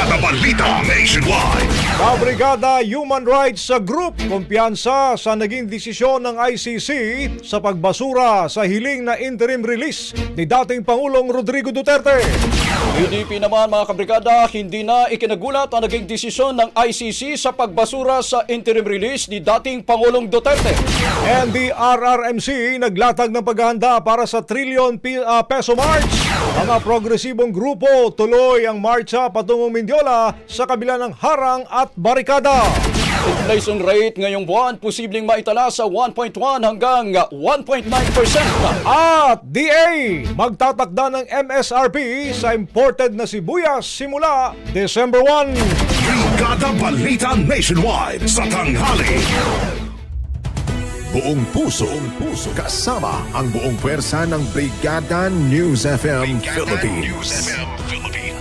Brigada Balita Nationwide. Sa Brigada Human Rights Group, kumpiyansa sa naging desisyon ng ICC sa pagbasura sa hiling na interim release ni dating Pangulong Rodrigo Duterte. PDP naman mga kabrigada, hindi na ikinagulat ang naging desisyon ng ICC sa pagbasura sa interim release ni dating Pangulong Duterte. And the RRMC naglatag ng paghahanda para sa trillion ah, peso march. Mga progresibong grupo tuloy ang marcha patungong Mindiola sa kabila ng harang at barikada. Inflation rate ngayong buwan posibleng maitala sa 1.1 hanggang 1.9%. At DA magtatakda ng MSRP sa imported na sibuyas simula December 1. Brigada Balita Nationwide. Sa tanghali. Buong puso, buong puso, kasama ang buong pwersa ng Brigada News FM Philippines.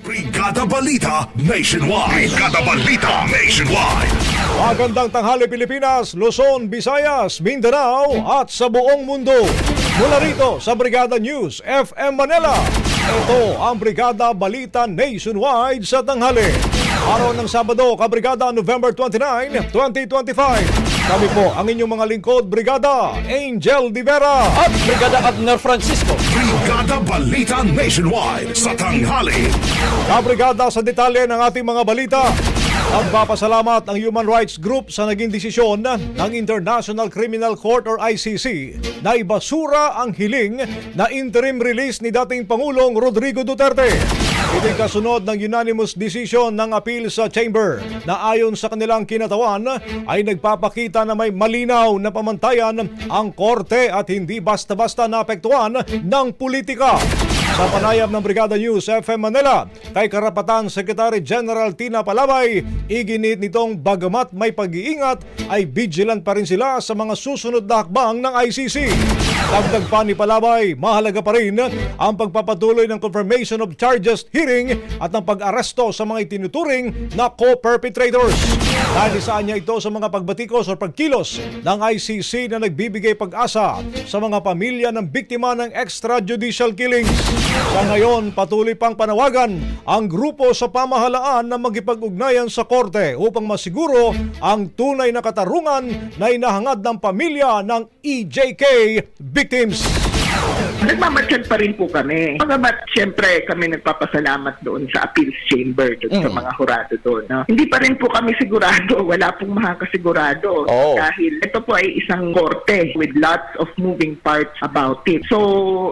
Brigada Balita Nationwide. Brigada Balita Nationwide. Magandang tanghali Pilipinas, Luzon, Visayas, Mindanao at sa buong mundo. Mula rito sa Brigada News FM Manila. Ito ang Brigada Balita Nationwide sa tanghali. Araw ng Sabado, Kabrigada, November 29, 2025. Kami po ang inyong mga lingkod, Brigada Angel Di Vera. At Brigada Abner Francisco. Brigada Balita Nationwide. Sa tanghali. Kabrigada sa detalye ng ating mga balita. Nagpapasalamat ang Human Rights Group sa naging desisyon ng International Criminal Court or ICC na ibasura ang hiling na interim release ni dating Pangulong Rodrigo Duterte. Ito'y kasunod ng unanimous decision ng appeal sa chamber na ayon sa kanilang kinatawan ay nagpapakita na may malinaw na pamantayan ang korte at hindi basta-basta naapektuhan ng politika. Sa panayam ng Brigada News FM Manila, kay Karapatan Secretary General Tina Palabay, iginit nitong bagamat may pag-iingat ay vigilant pa rin sila sa mga susunod na hakbang ng ICC. Dagdag pa ni Palabay, mahalaga pa rin ang pagpapatuloy ng confirmation of charges hearing at ang pag-aresto sa mga itinuturing na co-perpetrators. Dahil saan niya ito sa mga pagbatikos o pagkilos ng ICC na nagbibigay pag-asa sa mga pamilya ng biktima ng extrajudicial killings. Sa ngayon, patuloy pang panawagan ang grupo sa pamahalaan na magipag-ugnayan sa korte upang masiguro ang tunay na katarungan na inahangad ng pamilya ng EJK victims. Nagmamatyag pa rin po kami. Pagamat siyempre kami nagpapasalamat doon sa appeals chamber, doon sa mga hurado doon. no? Hindi pa rin po kami sigurado, wala pong makakasigurado. Oo. Dahil ito po ay isang korte with lots of moving parts about it. So,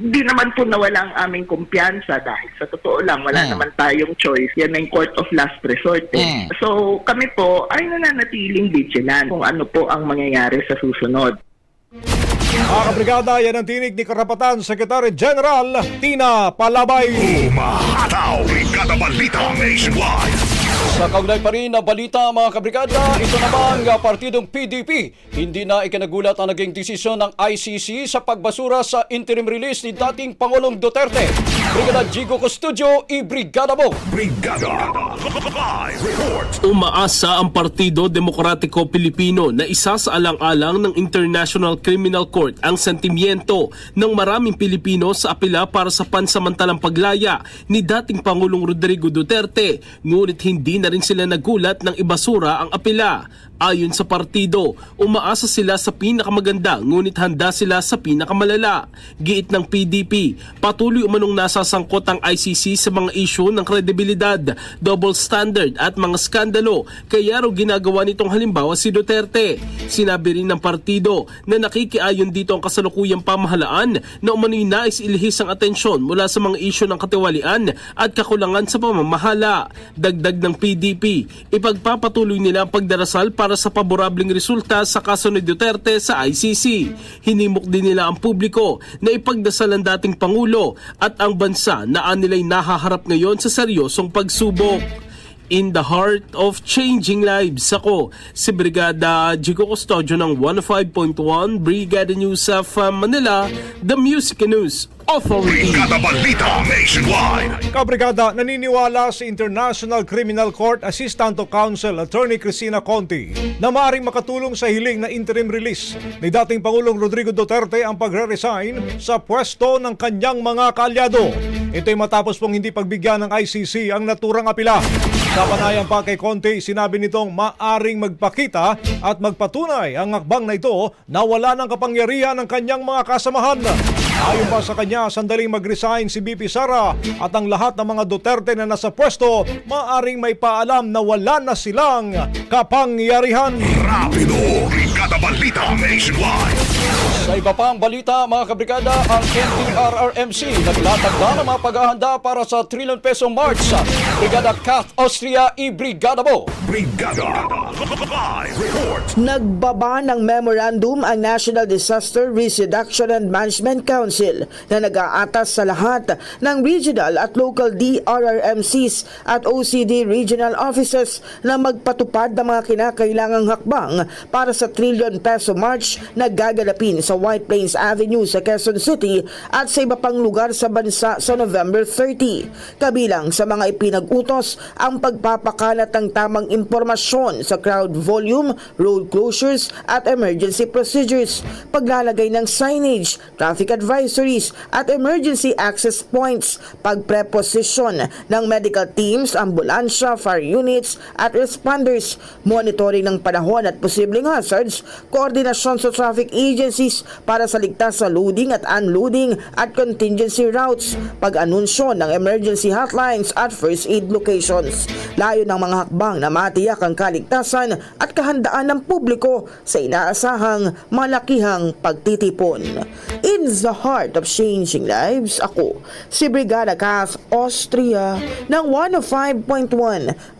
hindi naman po nawala ang aming kumpiyansa dahil sa totoo lang, wala naman tayong choice. Yan ay court of last resort. eh. So, kami po ay nananatiling vigilant kung ano po ang mangyayari sa susunod. Mga kabrigada, yan ang tinig ni Karapatan Secretary General Tina Palabay. Umahataw! Brigada Balita Nationwide! Sa kaugnay pa rin na balita mga kabrigada, ito naman nga partidong PDP. Hindi na ikinagulat ang naging desisyon ng ICC sa pagbasura sa interim release ni dating Pangulong Duterte. Brigada Jigo Custodio, i-brigada mo! Brigada! Live report! Umaasa ang Partido Demokratiko Pilipino na isa sa alang-alang ng International Criminal Court ang sentimiento ng maraming Pilipino sa apela para sa pansamantalang paglaya ni dating Pangulong Rodrigo Duterte. Ngunit hindi na rin sila nagulat ng ibasura ang apela. Ayon sa partido, umaasa sila sa pinakamaganda ngunit handa sila sa pinakamalala. Giit ng PDP, patuloy umanong nasasangkot ang ICC sa mga isyu ng kredibilidad, double standard at mga skandalo kaya raw ginagawa nitong halimbawa si Duterte. Sinabi rin ng partido na nakikiayon dito ang kasalukuyang pamahalaan na umano'y nais ilihis ang atensyon mula sa mga isyu ng katiwalian at kakulangan sa pamamahala. Dagdag ng PDP, ipagpapatuloy nila ang pagdarasal para sa paborableng resulta sa kaso ni Duterte sa ICC. Hinimok din nila ang publiko na ipagdasal ang dating Pangulo at ang bansa na anilay nahaharap ngayon sa seryosong pagsubok. In the heart of changing lives ako, si Brigada Jigo Custodio ng 105.1 Brigada News of Manila, The Music News Authority. Brigada Balita Nationwide! Kabrigada, naniniwala sa International Criminal Court Assistant to Counsel Attorney Cristina Conti na maaaring makatulong sa hiling na interim release ni dating Pangulong Rodrigo Duterte ang pagre-resign sa pwesto ng kanyang mga kaalyado. Ito'y matapos pong hindi pagbigyan ng ICC ang naturang apila. Sa panayam pa kay Conte, sinabi nitong maaring magpakita at magpatunay ang akbang na ito na wala ng kapangyarihan ng kanyang mga kasamahan. Ayon pa sa kanya, sandaling mag-resign si BP Sara at ang lahat ng mga Duterte na nasa pwesto, maaring may paalam na wala na silang kapangyarihan. Rapido! Brigada Balita Nationwide! Sa iba pang balita mga kabrigada, ang NDRRMC naglatag na ng mga paghahanda para sa trillion peso march sa Brigada Kath Austria i-brigada mo! Brigada! Live report! Nagbaba ng memorandum ang National Disaster Risk Reduction and Management Council na nag-aatas sa lahat ng regional at local DRRMCs at OCD regional offices na magpatupad ng mga kinakailangang hakbang para sa trillion peso march na gaganapin sa White Plains Avenue sa Quezon City at sa iba pang lugar sa bansa sa November 30. Kabilang sa mga ipinag-utos ang pagpapakalat ng tamang impormasyon sa crowd volume, road closures at emergency procedures, paglalagay ng signage, traffic advisories at emergency access points, pagpreposition ng medical teams, ambulansya, fire units at responders, monitoring ng panahon at posibleng hazards, koordinasyon sa traffic agencies para sa ligtas na loading at unloading at contingency routes, pag-anunsyo ng emergency hotlines at first aid locations. Layo ng mga hakbang na matiyak ang kaligtasan at kahandaan ng publiko sa inaasahang malakihang pagtitipon. In the heart of changing lives, ako, si Brigada Kath Austria ng 105.1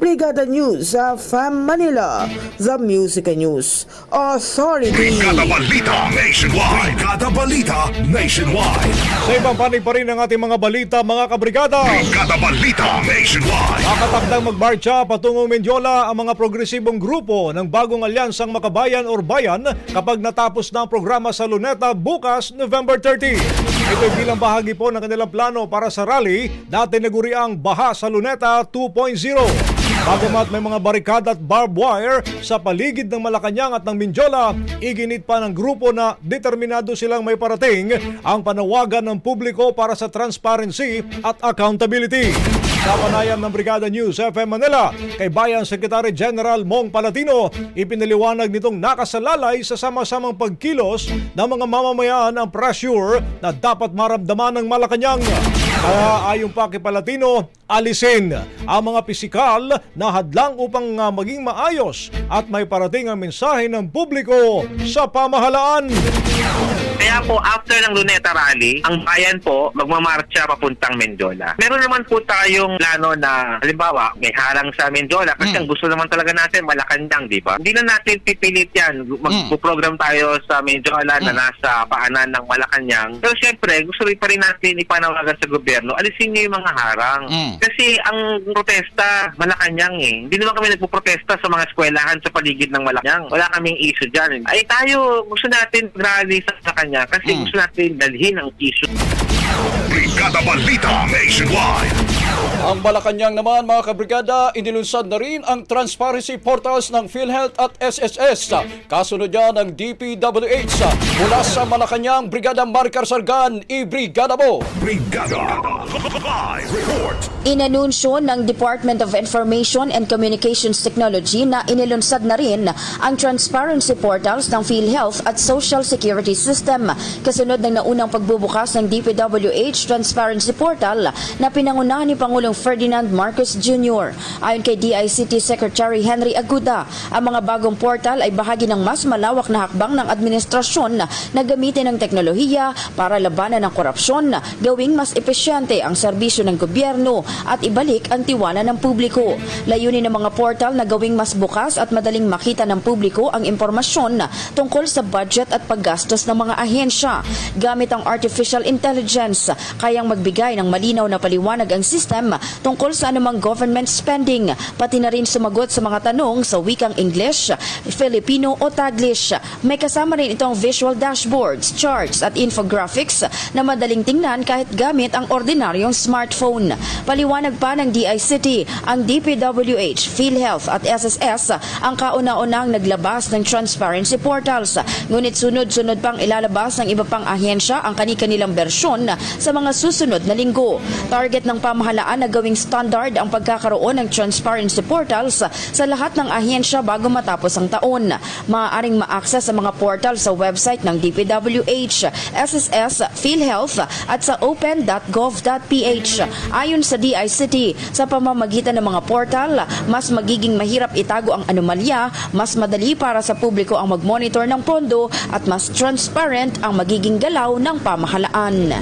Brigada News of Manila, The Music News Authority. Brigada Balita nationwide. Brigada Balita nationwide. Sa ibang panig pa rin ng ating mga balita, mga kabrigada. Brigada Balita nationwide. Makatakdang magmarcha patungong Mendiola ang mga progresibong grupo ng bagong alyansang Makabayan or Bayan kapag natapos na ang programa sa Luneta bukas November 30. Ito bilang bahagi po ng kanilang plano para sa rally na tinaguriang Baha sa Luneta 2.0. Bagamat may mga barikada at barbed wire sa paligid ng Malacanang at ng Mindiola, iginit pa ng grupo na determinado silang may parating ang panawagan ng publiko para sa transparency at accountability. Sa panayam ng Brigada News FM Manila, kay Bayan Secretary General Mong Palatino, ipinaliwanag nitong nakasalalay sa sama-samang pagkilos ng mga mamamayan ang pressure na dapat maramdaman ng Malacanang. Kaya ayon pa kay Palatino, alisin ang mga pisikal na hadlang upang maging maayos at may parating ang mensahe ng publiko sa pamahalaan. Kaya po, after ng Luneta Rally, ang bayan po magmamarcha papuntang Mendola. Meron naman po tayong plano na, halimbawa, may harang sa Mendola kasi ang gusto naman talaga natin Malacanang, di ba? Hindi na natin pipilit yan. Magpo-program tayo sa Mendola na nasa paanan ng Malacanang. Pero syempre, gusto rin pa rin natin ipanawagan sa gobyerno, alisin niyo yung mga harang. Kasi ang protesta, Malacanang eh. Hindi naman kami nagpo-protesta sa mga eskwelahan sa paligid ng Malacanang. Wala kaming issue dyan. Ay tayo, gusto natin rally sa Malacanang kasi gusto natin dalhin ang issue. Brigada Balita nationwide. Ang Malacanang naman mga kabrigada, inilunsad na rin ang transparency portals ng PhilHealth at SSS. Kasunod yan ng DPWH. Mula sa Malacanang, Brigada Maricar Sargan, i-brigada mo! Brigada. Live report. Inanunsyo ng Department of Information and Communications Technology na inilunsad na rin ang transparency portals ng PhilHealth at Social Security System kasunod ng naunang pagbubukas ng DPWH Transparency Portal na pinangunahan ni Pangulong Ferdinand Marcos Jr. Ayon kay DICT Secretary Henry Aguda, ang mga bagong portal ay bahagi ng mas malawak na hakbang ng administrasyon na gamitin ang teknolohiya para labanan ang korupsyon, gawing mas epesyente ang serbisyo ng gobyerno at ibalik ang tiwala ng publiko. Layunin ng mga portal na gawing mas bukas at madaling makita ng publiko ang impormasyon tungkol sa budget at paggastos ng mga ahensya. Gamit ang artificial intelligence, kayang magbigay ng malinaw na paliwanag ang system tungkol sa anumang government spending, pati na rin sumagot sa mga tanong sa wikang English, Filipino o Taglish. May kasama rin itong visual dashboards, charts at infographics na madaling tingnan kahit gamit ang ordinaryong smartphone. Paliwanag pa ng DICT, ang DPWH, PhilHealth at SSS ang kauna-unang naglabas ng transparency portals. Ngunit sunod-sunod pang ilalabas ng iba pang ahensya ang kani-kanilang bersyon sa mga susunod na linggo. Target ng pamahalaan na gawing standard ang pagkakaroon ng transparency portals sa lahat ng ahensya bago matapos ang taon. Maaaring ma-access sa mga portal sa website ng DPWH, SSS, PhilHealth at sa open.gov.ph. Ayon sa DICT, sa pamamagitan ng mga portal, mas magiging mahirap itago ang anomalya, mas madali para sa publiko ang mag-monitor ng pondo at mas transparent ang magiging galaw ng pamahalaan.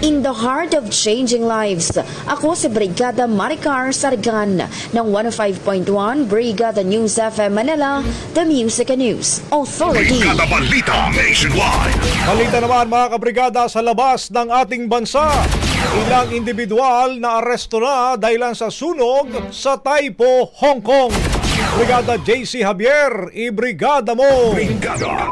In heart of changing lives, ako si Brigada Maricar Sargan ng 105.1 Brigada News FM Manila, The Music and News Authority. Brigada Balita nationwide. Balita naman mga kabrigada sa labas ng ating bansa. Ilang individual na aresto na dahilan sa sunog sa Taipo, Hong Kong. Brigada JC Javier, i-brigada mo! Brigada.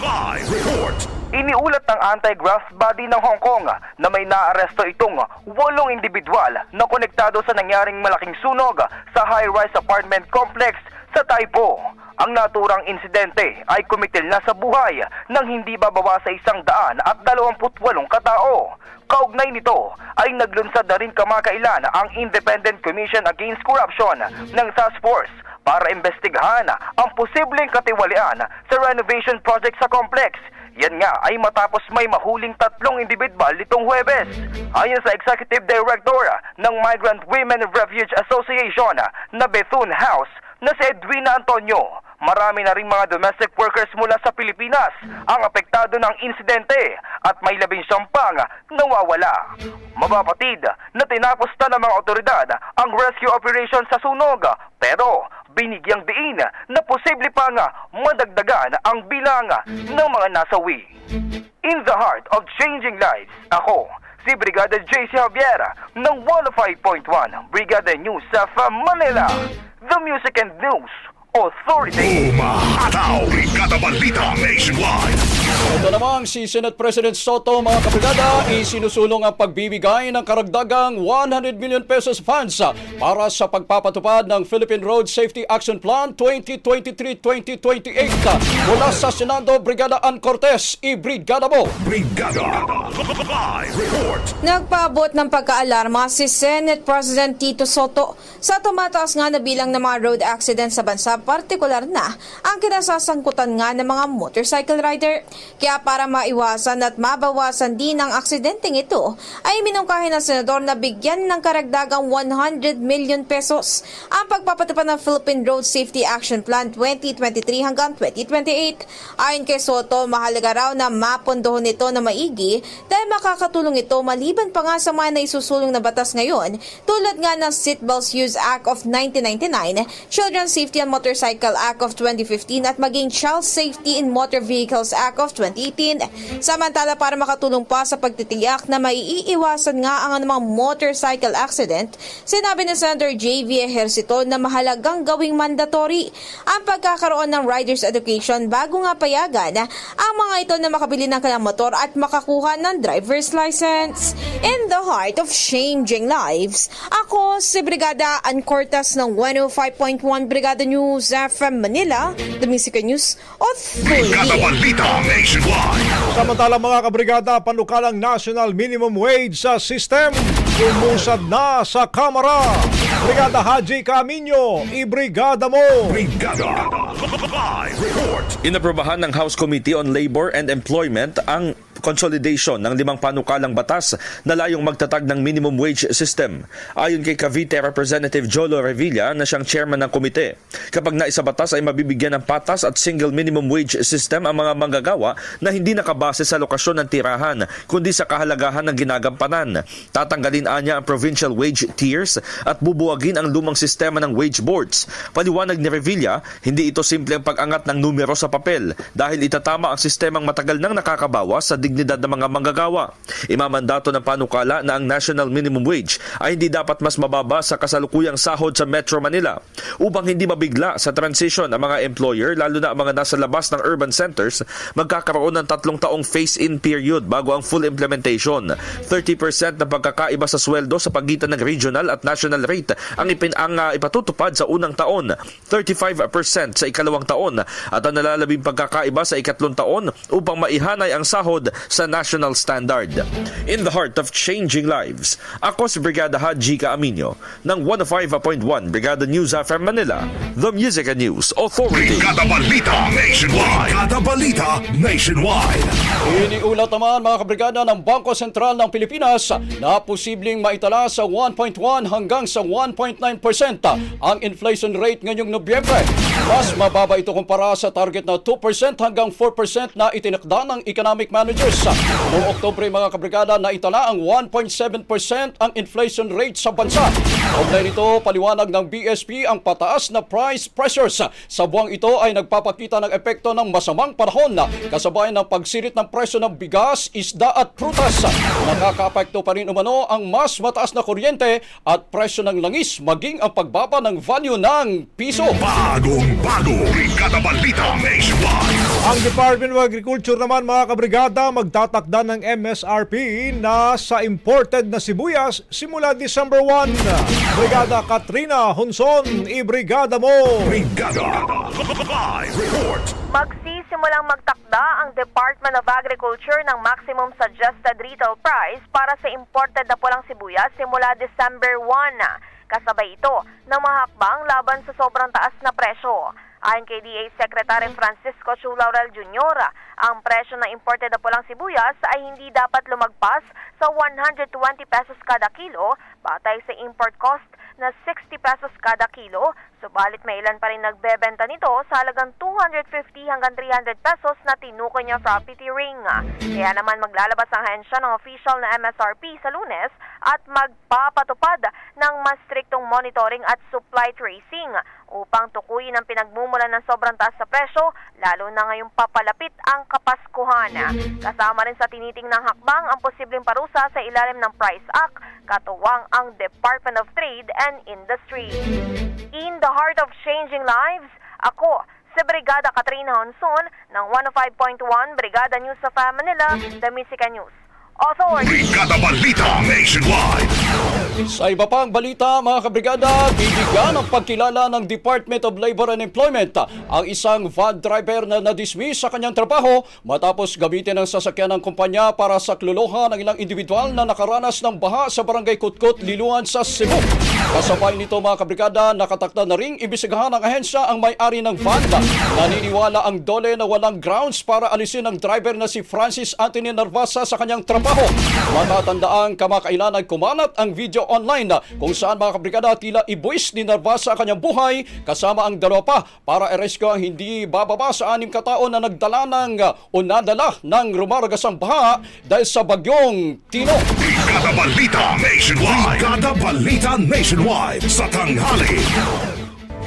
Live report. Iniulat ng anti-graft body ng Hong Kong na may naaresto itong walong individual na konektado sa nangyaring malaking sunog sa high-rise apartment complex sa Taipo. Ang naturang insidente ay kumitil na sa buhay ng hindi bababa sa isang daan at dalawamputwalong katao. Kaugnay nito ay naglunsad na rin kamakailan ang Independent Commission Against Corruption ng Task Force para imbestigahan ang posibleng katiwalian sa renovation project sa complex yan nga ay matapos may mahuling tatlong individual nitong Huwebes. Ayon sa Executive Director ng Migrant Women Refuge Association na Bethune House na si Edwina Antonio, marami na ring mga domestic workers mula sa Pilipinas ang apektado ng insidente at may labing siyang pang nawawala. Mabapatid na tinapos na ng mga otoridad ang rescue operation sa sunog pero binigyang diin posible pa upang madagdagan ang bilang ng mga nasawi. In the heart of changing lives, ako, si Brigada JC Javier ng 105.1 Brigada News of Manila, the Music and News Authority. Umahataw! Brigada Balita Nationwide! Ito namang si Senate President Soto, mga kabrigada, isinusulong ang pagbibigay ng karagdagang 100 million pesos funds para sa pagpapatupad ng Philippine Road Safety Action Plan 2023-2028. Mula sa Senado, Brigada Ann Cortez, i-brigada mo! Brigada Live Report! Nagpaabot ng pagkaalarma si Senate President Tito Soto sa tumataas nga na bilang ng mga road accident sa bansa, partikular na ang kinasasangkutan nga ng mga motorcycle rider. Kaya para maiwasan at mabawasan din ang aksidenteng ito, ay minungkahin ng senador na bigyan ng karagdagang 100 million pesos ang pagpapatupad ng Philippine Road Safety Action Plan 2023 hanggang 2028. Ayon kay Soto, mahalaga raw na mapondohon nito na maigi dahil makakatulong ito maliban pa nga sa mga naisusulong na batas ngayon tulad nga ng Seatbelts Use Act of 1999, Children's Safety and Motorcycle Act of 2015 at maging Child Safety in Motor Vehicles Act of 2018. Samantala para makatulong pa sa pagtitiyak na maiiwasan nga ang anumang motorcycle accident, sinabi ni Senator J.V. Ejercito na mahalagang gawing mandatory ang pagkakaroon ng rider's education bago nga payagan ang mga ito na makabili ng kanilang motor at makakuha ng driver's license. In the heart of changing lives, ako si Brigada Ancortas ng 105.1 Brigada News FM Manila, the Music and News Authority. Samantala mga kabrigada, panukalang national minimum wage sa system umusad na sa Kamara. Brigada Haji Camino, ibrigada mo! Brigada Live Report! Inaprobahan ng House Committee on Labor and Employment ang consolidation ng limang panukalang batas na layong magtatag ng minimum wage system. Ayon kay Cavite Representative Jolo Revilla na siyang chairman ng komite, kapag naisa batas ay mabibigyan ng patas at single minimum wage system ang mga manggagawa na hindi nakabase sa lokasyon ng tirahan kundi sa kahalagahan ng ginagampanan. Tatanggalin anya ang provincial wage tiers at bubuwagin ang lumang sistema ng wage boards. Paliwanag ni Revilla, hindi ito simple ang pag-angat ng numero sa papel dahil itatama ang sistemang matagal nang nakakabawa sa dignidad ng mga manggagawa. Imamandato ng panukala na ang national minimum wage ay hindi dapat mas mababa sa kasalukuyang sahod sa Metro Manila upang hindi mabigla sa transition ang mga employer lalo na ang mga nasa labas ng urban centers magkakaroon ng tatlong taong phase-in period bago ang full implementation. 30% ng pagkakaiba sa sweldo sa pagitan ng regional at national rate ang, ipin ang uh, ipatutupad sa unang taon, 35% sa ikalawang taon at ang nalalabing pagkakaiba sa ikatlong taon upang maihanay ang sahod sa national standard. In the heart of changing lives, ako si Brigada Haji Kaaminyo ng 105.1 Brigada News FM Manila, The Music and News Authority. Brigada Balita Nationwide! Brigada Balita Nationwide! Iniulat naman mga kabrigada ng Bangko Sentral ng Pilipinas na posibleng maitala sa 1.1 hanggang sa 1.9% ang inflation rate ngayong Nobyembre. Mas mababa ito kumpara sa target na 2% hanggang 4% na itinakda ng economic managers. Noong Oktobre mga kabrigada na itala ang 1.7% ang inflation rate sa bansa. Kaugnay nito, paliwanag ng BSP ang pataas na price pressures sa buwang ito ay nagpapakita ng epekto ng masamang panahon kasabay ng pagsirit ng presyo ng bigas, isda at prutas. Nakakaapekto pa rin umano ang mas mataas na kuryente at presyo ng langis maging ang pagbaba ng value ng piso. Bagong bago! Brigada Balita Nationwide! Ang Department of Agriculture naman mga kabrigada magtatakda ng MSRP na sa imported na sibuyas simula December 1. Brigada Katrina Hunson, ibrigada mo! Brigada Live Report! Magsisimulang magtakda ang Department of Agriculture ng maximum suggested retail price para sa imported na pulang sibuyas simula December 1. Kasabay ito ng mga hakbang laban sa sobrang taas na presyo. Ayon kay DA Secretary Francisco Chu Laurel Jr., ang presyo ng imported na pulang sibuyas ay hindi dapat lumagpas sa 120 pesos kada kilo batay sa import cost na 60 pesos kada kilo, subalit may ilan pa rin nagbebenta nito sa halagang 250 hanggang 300 pesos na tinukoy niya PT Ring. Kaya naman maglalabas ang hensya ng official na MSRP sa lunes at magpapatupad ng mas striktong monitoring at supply tracing. Upang tukuyin ang pinagmumula ng sobrang taas sa presyo, lalo na ngayong papalapit ang Kapaskuhan. Kasama rin sa tiniting ng hakbang ang posibleng parusa sa ilalim ng Price Act, katuwang ang Department of Trade and Industry. In the heart of changing lives, ako, si Brigada Katrina Honson ng 105.1 Brigada News sa Manila, The Musica News. Authority. Brigada Balita Nationwide. Sa iba pang balita, mga kabrigada, bibigyan ng pagkilala ng Department of Labor and Employment ang isang van driver na nadismiss sa kanyang trabaho matapos gamitin ang sasakyan ng kumpanya para sa kluluhan ng ilang individual na nakaranas ng baha sa barangay Kutkot, Liluan sa Cebu. Kasabay nito mga kabrigada, nakatakda na ring ibisigahan ng ahensya ang may-ari ng van. Naniniwala ang dole na walang grounds para alisin ang driver na si Francis Anthony Narvasa sa kanyang trabaho. Matatandaan kamakailan ay kumalat ang video online kung saan mga kabrigada tila ibuwis ni Narvasa ang kanyang buhay kasama ang dalawa pa para i-rescue ang hindi bababa sa anim katao na nagdala ng uh, o nadala ng rumaragasang baha dahil sa bagyong Tino. Brigada Balita Nationwide. Brigada Balita Nationwide. Sa tanghali.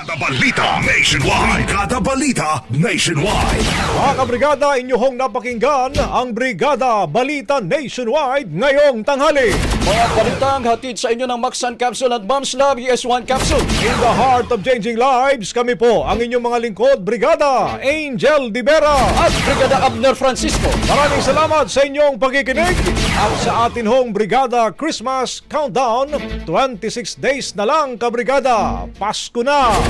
Brigada Balita Nationwide. Brigada Balita Nationwide. Mga kabrigada, inyong napakinggan ang Brigada Balita Nationwide ngayong tanghali. Mga balitang hatid sa inyo ng Maxan Capsule at Mom's Love ES1 Capsule. In the heart of changing lives, kami po ang inyong mga lingkod, Brigada Angel Divera. At Brigada Abner Francisco. Maraming salamat sa inyong pagkikinig at sa atin hong Brigada Christmas Countdown. 26 days na lang, kabrigada. Pasko na!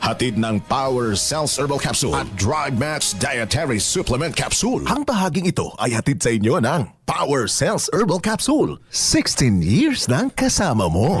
Hatid ng Power Cells Herbal Capsule at Drug Match Dietary Supplement Capsule. Ang bahaging ito ay hatid sa inyo ng Power Cells Herbal Capsule. 16 years nang kasama mo.